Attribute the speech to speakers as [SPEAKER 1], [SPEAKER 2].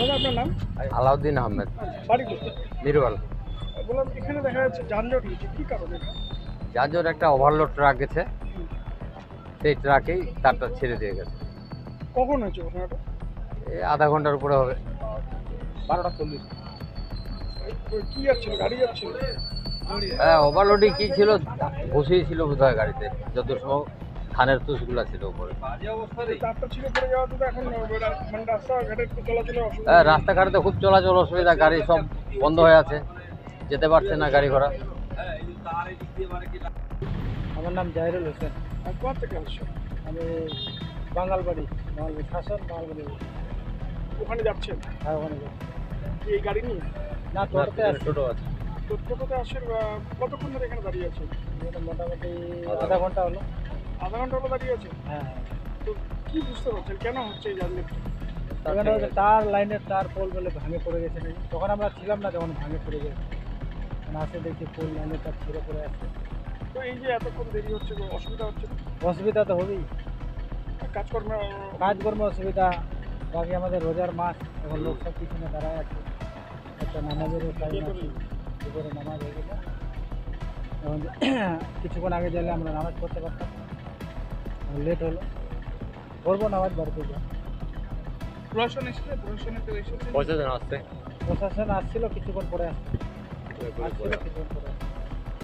[SPEAKER 1] দাদা আপনার নাম?
[SPEAKER 2] আলাউদ্দিন আহমেদ।
[SPEAKER 1] বাড়ি বললাম এখানে দেখা যাচ্ছে যানজট হয়েছে। কি কারণে?
[SPEAKER 2] জন্য একটা ওভারলোড ট্রাক গেছে। সেই ট্রাকেই তারটা ছেড়ে দিয়ে গেছে।
[SPEAKER 1] কখন হয়েছে ঘটনাটা?
[SPEAKER 2] এই আধা ঘণ্টার উপরে হবে।
[SPEAKER 1] বারোটা চল্লিশ। কি যাচ্ছিল? গাড়ি যাচ্ছিল?
[SPEAKER 2] হ্যাঁ ওভারলোডিং কি ছিল? বসেই ছিল বোধ হয় গাড়িতে যত সময় ধানের তুষগুলা ছিল উপরে।
[SPEAKER 1] মানে
[SPEAKER 2] হ্যাঁ রাস্তাঘাটে তো খুব চলাচল অসুবিধা গাড়ি সব বন্ধ হয়ে আছে। যেতে পারছে না গাড়ি ঘোড়া।
[SPEAKER 3] আমার নাম জাহিরুল হোসেন। আমি বাঙালবাড়ি বাঙালবাড়ি শাসন বাঙালবাড়ি
[SPEAKER 1] ওখানে যাচ্ছেন?
[SPEAKER 3] হ্যাঁ ওখানে যাই।
[SPEAKER 1] এই গাড়ি নিয়ে?
[SPEAKER 3] না টোটোতে
[SPEAKER 2] ছোট আছে।
[SPEAKER 1] তো টোটোতে আসেন কতক্ষণ ধরে এখানে দাঁড়িয়ে আছেন?
[SPEAKER 3] মোটামুটি আধা ঘণ্টা হলো।
[SPEAKER 1] আধা ঘণ্টা হলো দাঁড়িয়ে আছেন
[SPEAKER 3] হ্যাঁ।
[SPEAKER 1] তো কি বুঝতে পারছেন? কেন হচ্ছে এই
[SPEAKER 3] এখানে হচ্ছে তার লাইনের তার পোল বলে ভাঙে পড়ে গেছে নাকি? তখন আমরা ছিলাম না যখন ভাঙে পড়ে গেছে। এখন আসে দেখি পোল লাইনের তার ছিঁড়ে পড়ে আছে।
[SPEAKER 1] তো এই যে এতক্ষণ দেরি হচ্ছে অসুবিধা হচ্ছে
[SPEAKER 3] অসুবিধা তো হবেই।
[SPEAKER 1] কাজকর্মে
[SPEAKER 3] কাজকর্ম অসুবিধা বাকি আমাদের রোজার মাস এখন লোক সব পিছনে দাঁড়ায় আছে। একটা নামাজেরও টাইম আছে দুপুরে নামাজ হয়ে গেছে। এখন কিছুক্ষণ আগে গেলে আমরা নামাজ পড়তে পারতাম। লেট হলো। করব নামাজ বাড়িতে যা
[SPEAKER 1] প্রশাসন এসেছে? প্রশাসনে তো এসেছে।
[SPEAKER 2] প্রশাসন আসছে।
[SPEAKER 3] প্রশাসন আসছিল কিছুক্ষণ পরে আসছে। আসছিল কিছুক্ষণ পরে আসছে।